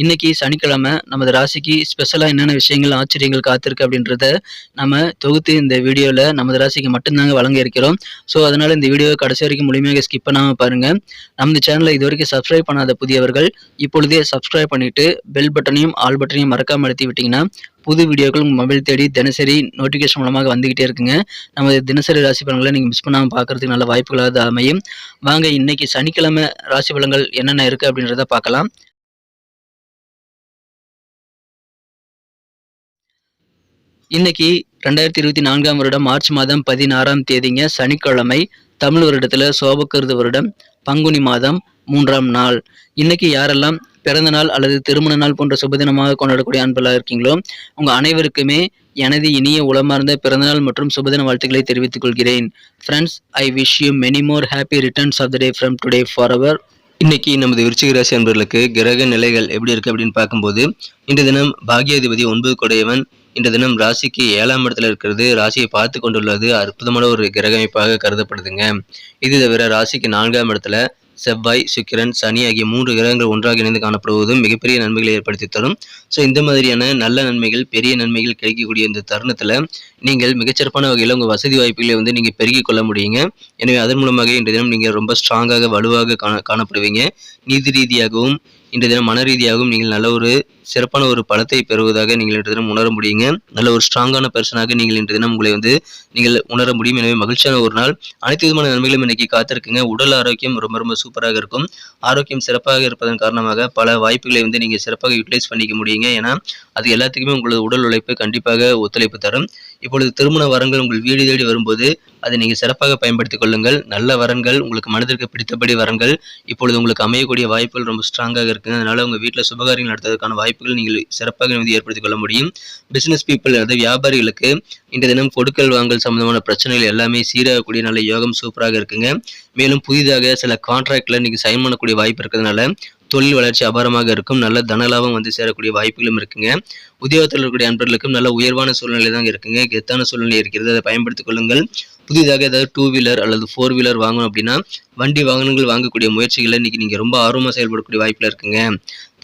இன்னைக்கு சனிக்கிழமை நமது ராசிக்கு ஸ்பெஷலாக என்னென்ன விஷயங்கள் ஆச்சரியங்கள் காத்திருக்கு அப்படின்றத நம்ம தொகுத்து இந்த வீடியோவில் நமது ராசிக்கு மட்டும்தாங்க வழங்க இருக்கிறோம். ஸோ அதனால் இந்த வீடியோவை கடைசி வரைக்கும் முழுமையாக ஸ்கிப் பண்ணாமல் பாருங்கள் நமது சேனலை இது வரைக்கும் சப்ஸ்கிரைப் பண்ணாத புதியவர்கள் இப்பொழுதே சப்ஸ்கிரைப் பண்ணிவிட்டு பெல் பட்டனையும் ஆல் பட்டனையும் மறக்காமல் அழுத்தி விட்டிங்கன்னா புது வீடியோக்கள் உங்கள் மொபைல் தேடி தினசரி நோட்டிஃபிகேஷன் மூலமாக வந்துக்கிட்டே இருக்குங்க. நமது தினசரி ராசி பலன்களை நீங்கள் மிஸ் பண்ணாமல் பார்க்கறதுக்கு நல்ல வாய்ப்புகளாக அமையும். வாங்க இன்னைக்கு சனிக்கிழமை ராசி பலன்கள் என்னென்ன இருக்குது அப்படின்றத பார்க்கலாம். இன்னைக்கு ரெண்டாயிரத்தி இருபத்தி நான்காம் வருடம் மார்ச் மாதம் பதினாறாம் தேதிங்க சனிக்கிழமை தமிழ் வருடத்தில் சோபக்கருது வருடம் பங்குனி மாதம் மூன்றாம் நாள். இன்னைக்கு யாரெல்லாம் பிறந்த நாள் அல்லது திருமண நாள் போன்ற சுபதினமாக கொண்டாடக்கூடிய அன்பலாக இருக்கீங்களோ உங்கள் அனைவருக்குமே எனது இனிய உளமார்ந்த பிறந்தநாள் மற்றும் சுபதின வாழ்த்துக்களை தெரிவித்துக் கொள்கிறேன். Friends I wish you many more happy returns of the day from today for our இன்னைக்கு நமது விருச்சிக ராசி அன்பர்களுக்கு கிரக நிலைகள் எப்படி இருக்கு அப்படின்னு பார்க்கும்போது இன்று தினம் பாக்யாதிபதி ஒன்பது கொடையவன் இன்று தினம் ராசிக்கு ஏழாம் இடத்துல இருக்கிறது. ராசியை பார்த்து கொண்டுள்ளது அற்புதமான ஒரு கிரக அமைப்பாக கருதப்படுதுங்க. இது தவிர ராசிக்கு நான்காம் இடத்துல செவ்வாய் சுக்கிரன் சனி ஆகிய மூன்று கிரகங்கள் ஒன்றாக இணைந்து காணப்படுவதும் மிகப்பெரிய நன்மைகளை ஏற்படுத்தி தரும். ஸோ இந்த மாதிரியான நல்ல நன்மைகள் பெரிய நன்மைகள் கிடைக்கக்கூடிய இந்த தருணத்தில் நீங்கள் மிகச்சிறப்பான வகையில் உங்கள் வசதி வாய்ப்புகளை வந்து நீங்கள் பெருகிக் கொள்ள முடியுங்க. எனவே அதன் மூலமாக இன்றைய தினம் நீங்கள் ரொம்ப ஸ்ட்ராங்காக வலுவாக காண காணப்படுவீங்க. நீதி ரீதியாகவும் இன்றைய தினம் மன ரீதியாகவும் நீங்கள் நல்ல ஒரு சிறப்பான ஒரு பலத்தை பெறுவதாக நீங்கள் இன்று தினம் உணர முடியுங்க. நல்ல ஒரு ஸ்ட்ராங்கான பர்சனாக நீங்கள் இன்று தினம் உங்களை வந்து நீங்கள் உணர முடியும். எனவே மகிழ்ச்சியான ஒரு நாள். அனைத்து விதமான நன்மைகளும் இன்னைக்கு காத்திருக்குங்க. உடல் ஆரோக்கியம் ரொம்ப ரொம்ப சூப்பராக இருக்கும். ஆரோக்கியம் சிறப்பாக இருப்பதன் காரணமாக பல வாய்ப்புகளை வந்து நீங்கள் சிறப்பாக யூட்டிலைஸ் பண்ணிக்க முடியுங்க. ஏன்னா அது எல்லாத்துக்குமே உங்களது உடல் உழைப்பு கண்டிப்பாக ஒத்துழைப்பு தரும். இப்பொழுது திருமண வரங்கள் உங்கள் வீடு தேடி வரும்போது அதை நீங்கள் சிறப்பாக பயன்படுத்திக் கொள்ளுங்கள். நல்ல வரன்கள் உங்களுக்கு மனதிற்கு பிடித்தபடி வரங்கள் இப்பொழுது உங்களுக்கு அமையக்கூடிய வாய்ப்புகள் ரொம்ப ஸ்ட்ராங்காக இருக்குங்க. அதனால உங்கள் வீட்டில் சுபகாரியங்கள் நடத்துவதற்கான வாய்ப்புகள் நீங்கள் சிறப்பாக வந்து ஏற்படுத்திக் கொள்ள முடியும். பிசினஸ் பீப்புள் அதாவது வியாபாரிகளுக்கு இந்த தினம் கொடுக்கல் வாங்கல் சம்பந்தமான பிரச்சனைகள் எல்லாமே சீராகக்கூடிய நல்ல யோகம் சூப்பராக இருக்குங்க. மேலும் புதிதாக சில கான்ட்ராக்டில் நீங்கள் சைன் பண்ணக்கூடிய வாய்ப்பு இருக்கிறதுனால தொழில் வளர்ச்சி அபாரமாக இருக்கும். நல்ல தனலாபம் வந்து சேரக்கூடிய வாய்ப்புகளும் இருக்குங்க. உத்தியோகத்தில் இருக்கக்கூடிய அன்பர்களுக்கும் நல்ல உயர்வான சூழ்நிலை தான் இருக்குங்க. கெத்தான சூழ்நிலை இருக்கிறது. அதை பயன்படுத்திக் கொள்ளுங்கள். புதிதாக ஏதாவது டூ வீலர் அல்லது ஃபோர் வீலர் வாங்கணும் அப்படின்னா வண்டி வாகனங்கள் வாங்கக்கூடிய முயற்சிகளை இன்னைக்கு நீங்கள் ரொம்ப ஆர்வமாக செயல்படக்கூடிய வாய்ப்பில் இருக்குங்க.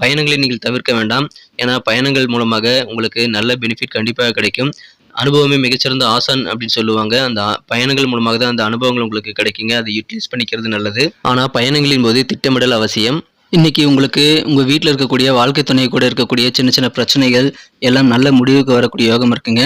பயணங்களை நீங்கள் தவிர்க்க வேண்டாம். ஏன்னா பயணங்கள் மூலமாக உங்களுக்கு நல்ல பெனிஃபிட் கண்டிப்பாக கிடைக்கும். அனுபவமே மிகச்சிறந்த ஆசான் அப்படின்னு சொல்லுவாங்க. அந்த பயணங்கள் மூலமாக தான் அந்த அனுபவங்கள் உங்களுக்கு கிடைக்குங்க. அதை யூட்டிலைஸ் பண்ணிக்கிறது நல்லது. ஆனால் பயணங்களின் போது திட்டமிடல் அவசியம். இன்னைக்கு உங்களுக்கு உங்கள் வீட்டில் இருக்கக்கூடிய வாழ்க்கை துணை கூட இருக்கக்கூடிய சின்ன சின்ன பிரச்சனைகள் எல்லாம் நல்ல முடிவுக்கு வரக்கூடிய யோகம் இருக்குங்க.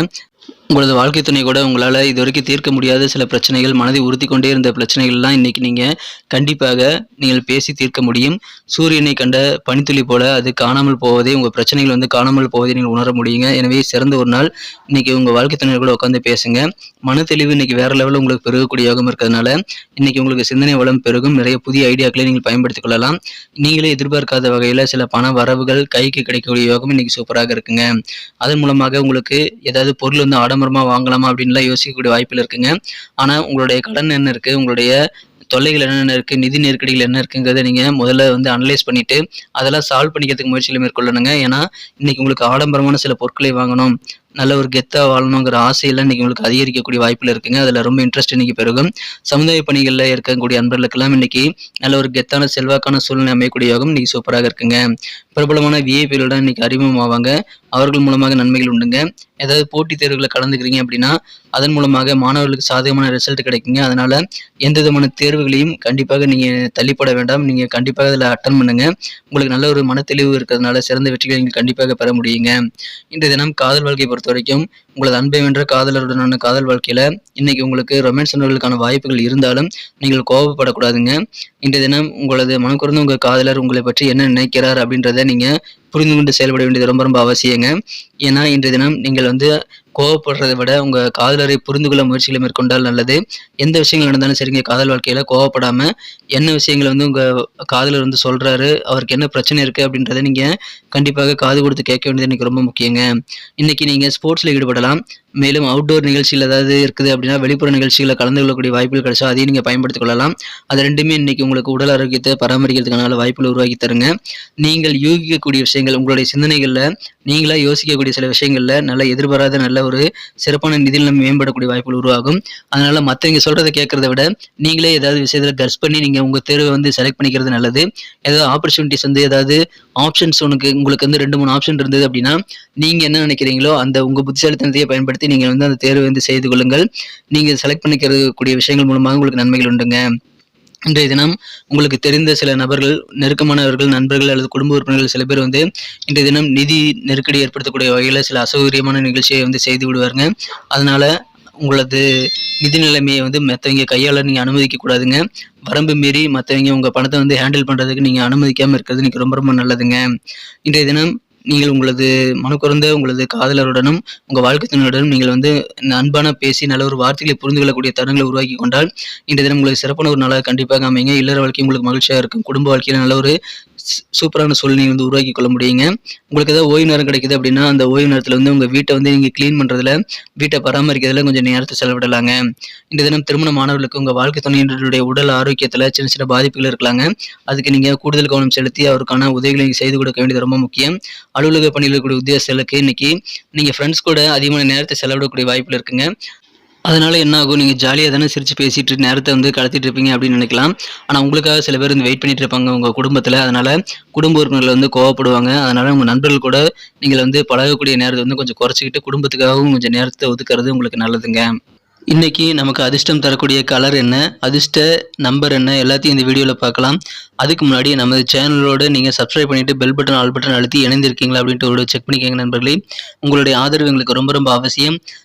உங்களது வாழ்க்கை துணை கூட உங்களால் இது வரைக்கும் தீர்க்க முடியாத சில பிரச்சனைகள் மனதை உறுத்தி கொண்டே இருந்த பிரச்சனைகள்லாம் இன்றைக்கி நீங்கள் கண்டிப்பாக நீங்கள் பேசி தீர்க்க முடியும். சூரியனை கண்ட பனித்துளி போல அது காணாமல் போவதே உங்கள் பிரச்சனைகள் வந்து காணாமல் போவதை நீங்கள் உணர முடியுங்க. எனவே சிறந்த ஒரு நாள். இன்றைக்கி உங்கள் வாழ்க்கை துணை கூட உட்காந்து பேசுங்க. மன தெளிவு இன்றைக்கி வேறு லெவலில் உங்களுக்கு பெருகக்கூடிய யோகம் இருக்கிறதுனால இன்றைக்கி உங்களுக்கு சிந்தனை வளம் பெருகும். நிறைய புதிய ஐடியாக்களை நீங்கள் பயன்படுத்திக் கொள்ளலாம். நீங்களே எதிர்பார்க்காத வகையில் சில பண வரவுகள் கைக்கு கிடைக்கக்கூடிய யோகம் இன்னைக்கு சூப்பராக இருக்குங்க. அதன் மூலமாக உங்களுக்கு ஏதாவது பொருள் வந்து ஆடம்பரமாக வாங்கலாமா அப்படின்லாம் யோசிக்கக்கூடிய வாய்ப்பில் இருக்குங்க. ஆனால் உங்களுடைய கடன் என்ன இருக்குது உங்களுடைய தொல்லைகள் என்னென்ன இருக்குது நிதி நெருக்கடிகள் என்ன இருக்குங்கிறத நீங்கள் முதல்ல வந்து அனலைஸ் பண்ணிவிட்டு அதெல்லாம் சால்வ் பண்ணிக்கிறதுக்கு முயற்சிகளை மேற்கொள்ளணுங்க. ஏன்னா இன்னைக்கு உங்களுக்கு ஆடம்பரமான சில பொருட்களை வாங்கணும். நல்ல ஒரு கெத்தாக வாழணுங்கிற ஆசையெல்லாம் இன்னைக்கு உங்களுக்கு அதிகரிக்கக்கூடிய வாய்ப்பில் இருக்குங்க. அதில் ரொம்ப இன்ட்ரெஸ்ட் இன்னைக்கு பெருகும். சமுதாய பணிகளில் இருக்கக்கூடிய அன்பர்களுக்கெல்லாம் இன்னைக்கு நல்ல ஒரு கெத்தான செல்வாக்கான சூழ்நிலை அமையக்கூடிய யோகம் இன்னைக்கு சூப்பராக இருக்குங்க. பிரபலமான விஐபிகளோட இன்னைக்கு அறிமுகமாவாங்க. அவர்கள் மூலமாக நன்மைகள் உண்டுங்க. ஏதாவது போட்டித் தேர்வுகளில் கலந்துக்கிறீங்க அப்படின்னா அதன் மூலமாக மாணவர்களுக்கு சாதகமான ரிசல்ட் கிடைக்குங்க. அதனால எந்த விதமான தேர்வுகளையும் கண்டிப்பாக நீங்கள் தள்ளிப்பட வேண்டாம். நீங்கள் கண்டிப்பாக அதில் அட்டன் பண்ணுங்க. உங்களுக்கு நல்ல ஒரு மனத்தெளிவு இருக்கிறதுனால சிறந்த வெற்றிகளை நீங்கள் கண்டிப்பாக பெற முடியுங்க. இன்றைய தினம் காதல் வாழ்க்கை பொறுத்த வரைக்கும் உங்களது அன்பை வென்ற காதலருடனான காதல் வாழ்க்கையில் இன்னைக்கு உங்களுக்கு ரொமான்ஸ் உணர்வுகளுக்கான வாய்ப்புகள் இருந்தாலும் நீங்கள் கோபப்படக்கூடாதுங்க. இன்றைய தினம் உங்களது மனக்குறந்த உங்கள் காதலர் உங்களை பற்றி என்ன நினைக்கிறார் அப்படின்றத நீங்கள் புரிந்து கொண்டு செயல்பட வேண்டியது ரொம்ப ரொம்ப அவசியங்க. ஏன்னா இன்றைய தினம் நீங்கள் வந்து கோவப்படுறதை விட உங்கள் காதலரை புரிந்து கொள்ள முயற்சிகளை மேற்கொண்டால் நல்லது. எந்த விஷயங்கள் நடந்தாலும் சரிங்க காதல் வாழ்க்கையில் கோவப்படாமல் என்ன விஷயங்களை வந்து உங்கள் காதலர் வந்து சொல்கிறாரு அவருக்கு என்ன பிரச்சனை இருக்குது அப்படின்றத நீங்கள் கண்டிப்பாக காது கொடுத்து கேட்க வேண்டியது இன்றைக்கி ரொம்ப முக்கியங்க. இன்றைக்கி நீங்கள் ஸ்போர்ட்ஸில் ஈடுபடலாம். மேலும் அவுட்டோர் நிகழ்ச்சிகள் ஏதாவது இருக்குது அப்படின்னா வெளிப்புற நிகழ்ச்சிகளில் கலந்து கொள்ளக்கூடிய வாய்ப்புகள் கிடைச்சா அதையும் நீங்கள் பயன்படுத்திக் கொள்ளலாம். அது ரெண்டுமே இன்றைக்கி உங்களுக்கு உடல் ஆரோக்கியத்தை பராமரிக்கிறதுக்கான வாய்ப்புகள் உருவாக்கி தருங்க. நீங்கள் யூகிக்கக்கூடிய விஷயங்கள் உங்களுடைய சிந்தனைகளில் நீங்களா யோசிக்கக்கூடிய சில விஷயங்களில் நல்ல எதிர்பாராத நல்ல ஒரு சிறப்பான நிதியில் நம்ம மேம்படக்கூடிய வாய்ப்புகள் உருவாகும். அதனால மற்றவங்க சொல்றதை கேட்கறத விட நீங்களே ஏதாவது விஷயத்தில் கர்ஸ் பண்ணி நீங்கள் உங்கள் தேர்வை வந்து செலக்ட் பண்ணிக்கிறது நல்லது. ஏதாவது ஆப்பர்ச்சுனிட்டிஸ் வந்து ஏதாவது ஆப்ஷன்ஸ் உனக்கு உங்களுக்கு வந்து ரெண்டு மூணு ஆப்ஷன் இருந்தது அப்படின்னா நீங்கள் என்ன நினைக்கிறீங்களோ அந்த உங்கள் புத்திசாலித்தனத்தையே பயன்படுத்தி நீங்கள் வந்து அந்த தேர்வை வந்து செய்து கொள்ளுங்கள். நீங்கள் செலக்ட் பண்ணிக்கிறது கூடிய விஷயங்கள் மூலமாக உங்களுக்கு நன்மைகள் உண்டுங்க. இன்றைய தினம் உங்களுக்கு தெரிந்த சில நபர்கள் நெருக்கமானவர்கள் நண்பர்கள் அல்லது குடும்ப உறுப்பினர்கள் சில பேர் வந்து இன்றைய தினம் நிதி நெருக்கடி ஏற்படுத்தக்கூடிய வகையில் சில அசௌகரியமான நிகழ்ச்சியை வந்து செய்து விடுவாருங்க. அதனால உங்களது நிதி நிலைமையை வந்து மற்றவங்க கையால் நீங்கள் அனுமதிக்க கூடாதுங்க. வரம்பு மீறி மற்றவங்க உங்கள் பணத்தை வந்து ஹேண்டில் பண்ணுறதுக்கு நீங்கள் அனுமதிக்காமல் இருக்கிறது இன்றைக்கி ரொம்ப ரொம்ப நல்லதுங்க. இன்றைய தினம் நீங்கள் உங்களது மனக்குறந்த உங்களது காதலருடனும் உங்கள் வாழ்க்கை துணையுடனும் நீங்கள் வந்து அன்பான பேசி நல்ல ஒரு வார்த்தைகளை புரிந்து கொள்ளக்கூடிய தருணங்களை உருவாக்கி கொண்டால் இன்றைய தினம் உங்களுக்கு சிறப்பான ஒரு நாளாக கண்டிப்பாக அமைங்க இல்லற வாழ்க்கை உங்களுக்கு மகிழ்ச்சியாக இருக்கும். குடும்ப வாழ்க்கையில் நல்ல ஒரு சூப்பரான சூழ்நிலை வந்து உருவாக்கி கொள்ள முடியுங்க. உங்களுக்கு ஏதாவது ஓய்வு நேரம் கிடைக்குது அப்படின்னா அந்த ஓய்வு நேரத்தில் வந்து உங்கள் வீட்டை வந்து நீங்கள் க்ளீன் பண்ணுறதுல வீட்டை பராமரிக்கிறதுல கொஞ்சம் நேரத்தை செலவிடலாங்க. இந்த தினம் திருமண மாணவர்களுக்கு உங்கள் வாழ்க்கை துணையினருடைய உடல் ஆரோக்கியத்தில் சின்ன சின்ன பாதிப்புகள் இருக்கலாங்க. அதுக்கு நீங்கள் கூடுதல் கவனம் செலுத்தி அவருக்கான உதவிகளை செய்து கொடுக்க வேண்டியது ரொம்ப முக்கியம். அலுவலக பணியில் இருக்கக்கூடிய உத்தியோகஸ்தர்களுக்கு இன்னைக்கு நீங்கள் ஃப்ரெண்ட்ஸ் கூட அதிகமான நேரத்தை செலவிடக்கூடிய வாய்ப்பில் இருக்குங்க. அதனால என்ன ஆகும்? நீங்கள் ஜாலியாக தானே சிரித்து பேசிட்டு நேரத்தை வந்து கடத்திட்டு இருப்பீங்க அப்படின்னு நினைக்கலாம். ஆனால் உங்களுக்காக சில பேர் வந்து வெயிட் பண்ணிட்டு இருப்பாங்க உங்கள் குடும்பத்தில். அதனால் குடும்ப உறுப்பினர்கள் வந்து கோவப்படுவாங்க. அதனால் உங்கள் நண்பர்கள் கூட நீங்கள் வந்து பழகக்கூடிய நேரத்தை வந்து கொஞ்சம் குறைச்சிக்கிட்டு குடும்பத்துக்காகவும் கொஞ்சம் நேரத்தை ஒதுக்குறது உங்களுக்கு நல்லதுங்க. இன்னைக்கு நமக்கு அதிர்ஷ்டம் தரக்கூடிய கலர் என்ன? அதிர்ஷ்ட நம்பர் என்ன? எல்லாத்தையும் இந்த வீடியோவில் பார்க்கலாம். அதுக்கு முன்னாடி நமது சேனலோடு நீங்கள் சப்ஸ்கிரைப் பண்ணிவிட்டு பெல் பட்டன் ஆல் பட்டன் அழுத்தி இணைந்திருக்கீங்களா அப்படின்ட்டு ஒரு செக் பண்ணிக்கோங்க நண்பர்களே. உங்களுடைய ஆதரவு எங்களுக்கு ரொம்ப ரொம்ப அவசியம்.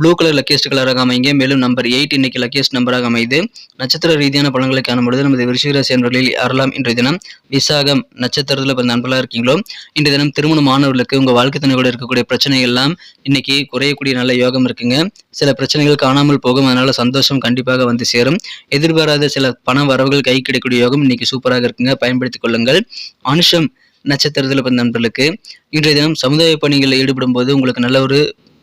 ப்ளூ கலர் லக்கியஸ்ட் கலராக அமைங்க. மேலும் நம்பர் எயிட் இன்னைக்கு லக்கியஸ்ட் நம்பராக அமைது. நட்சத்திர ரீதியான பலன்களை காணும்பொழுது நமது விருச்சிகராசி என்பவர்களில் யாரெல்லாம் இன்றைய தினம் விசாகம் நட்சத்திரத்தில் பிறந்த நண்பர்களாக இருக்கீங்களோ இன்றைய தினம் திருமண மாணவர்களுக்கு உங்கள் வாழ்க்கை துணையோடு இருக்கக்கூடிய பிரச்சனைகள் எல்லாம் இன்னைக்கு குறையக்கூடிய நல்ல யோகம் இருக்குங்க. சில பிரச்சனைகள் காணாமல் போகும். அதனால சந்தோஷம் கண்டிப்பாக வந்து சேரும். எதிர்பாராத சில பண வரவுகள் கை கிடைக்கக்கூடிய யோகம் இன்னைக்கு சூப்பராக இருக்குங்க. பயன்படுத்திக் கொள்ளுங்கள். அனுஷம் நட்சத்திரத்தில் பிறந்த நண்பர்களுக்கு இன்றைய தினம் சமுதாய பணிகளில் ஈடுபடும் போது உங்களுக்கு நல்ல ஒரு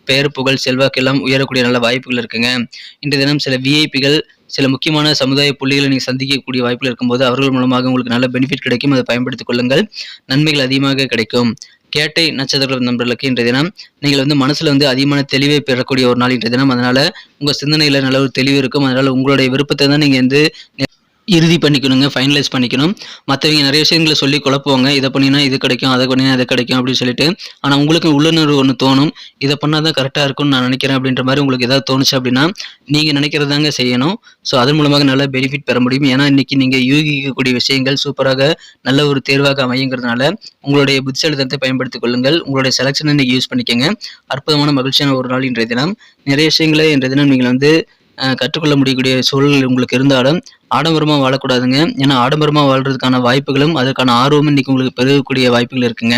பெயர் புகழ் செல்வாக்கெல்லாம் உயரக்கூடிய நல்ல வாய்ப்புகள் இருக்குங்க. இன்றைய தினம் சில விஐபிகள் சில முக்கியமான சமுதாய புள்ளிகளை நீங்கள் சந்திக்கக்கூடிய வாய்ப்புகள் இருக்கும்போது அவர்கள் மூலமாக உங்களுக்கு நல்ல பெனிஃபிட் கிடைக்கும். அதை பயன்படுத்திக் கொள்ளுங்கள். நன்மைகள் அதிகமாக கிடைக்கும். கேட்டை நட்சத்திர நண்பர்களுக்கு இன்றைய தினம் நீங்கள் வந்து மனசுல வந்து அதிகமான தெளிவை பெறக்கூடிய ஒரு நாள் இன்றைய தினம். அதனால உங்க சிந்தனையில் நல்ல ஒரு தெளிவு இருக்கும். அதனால் உங்களுடைய விருப்பத்தை தான் நீங்க வந்து இறுதி பண்ணிக்கணுங்க ஃபைனலைஸ் பண்ணிக்கணும். மற்றவங்க நிறைய விஷயங்களை சொல்லி குழப்புவாங்க. இதை பண்ணினா இது கிடைக்கும் அதை பண்ணினா இது கிடைக்கும் அப்படின்னு சொல்லிட்டு. ஆனால் உங்களுக்கு உள்ளுணர்வு ஒன்று தோணும். இதை பண்ணால் தான் கரெக்டாக இருக்கும்னு நான் நினைக்கிறேன் அப்படின்ற மாதிரி உங்களுக்கு ஏதாவது தோணுச்சு அப்படின்னா நீங்கள் நினைக்கிறதாங்க செய்யணும். ஸோ அதன் மூலமாக நல்ல பெனிஃபிட் பெற முடியும். ஏன்னா இன்றைக்கி நீங்கள் யூகிக்கக்கூடிய விஷயங்கள் சூப்பராக நல்ல ஒரு தேர்வாக அமையுங்கிறதுனால உங்களுடைய புத்திசாலித்தனத்தை பயன்படுத்திக் கொள்ளுங்கள். உங்களுடைய செலெக்ஷனை நீங்கள் யூஸ் பண்ணிக்கோங்க. அற்புதமான மகிழ்ச்சியான ஒரு நாள் இன்றைய தினம். நிறைய விஷயங்களை இன்றைய தினம் நீங்கள் வந்து கற்றுக்கொள்ள முடியக்கூடிய சூழல் உங்களுக்கு இருந்தாலும் ஆடம்பரமாக வாழக்கூடாதுங்க. ஏன்னா ஆடம்பரமாக வாழ்கிறதுக்கான வாய்ப்புகளும் அதற்கான ஆர்வமும் இன்றைக்கி உங்களுக்கு பெருகக்கூடிய வாய்ப்புகள் இருக்குங்க.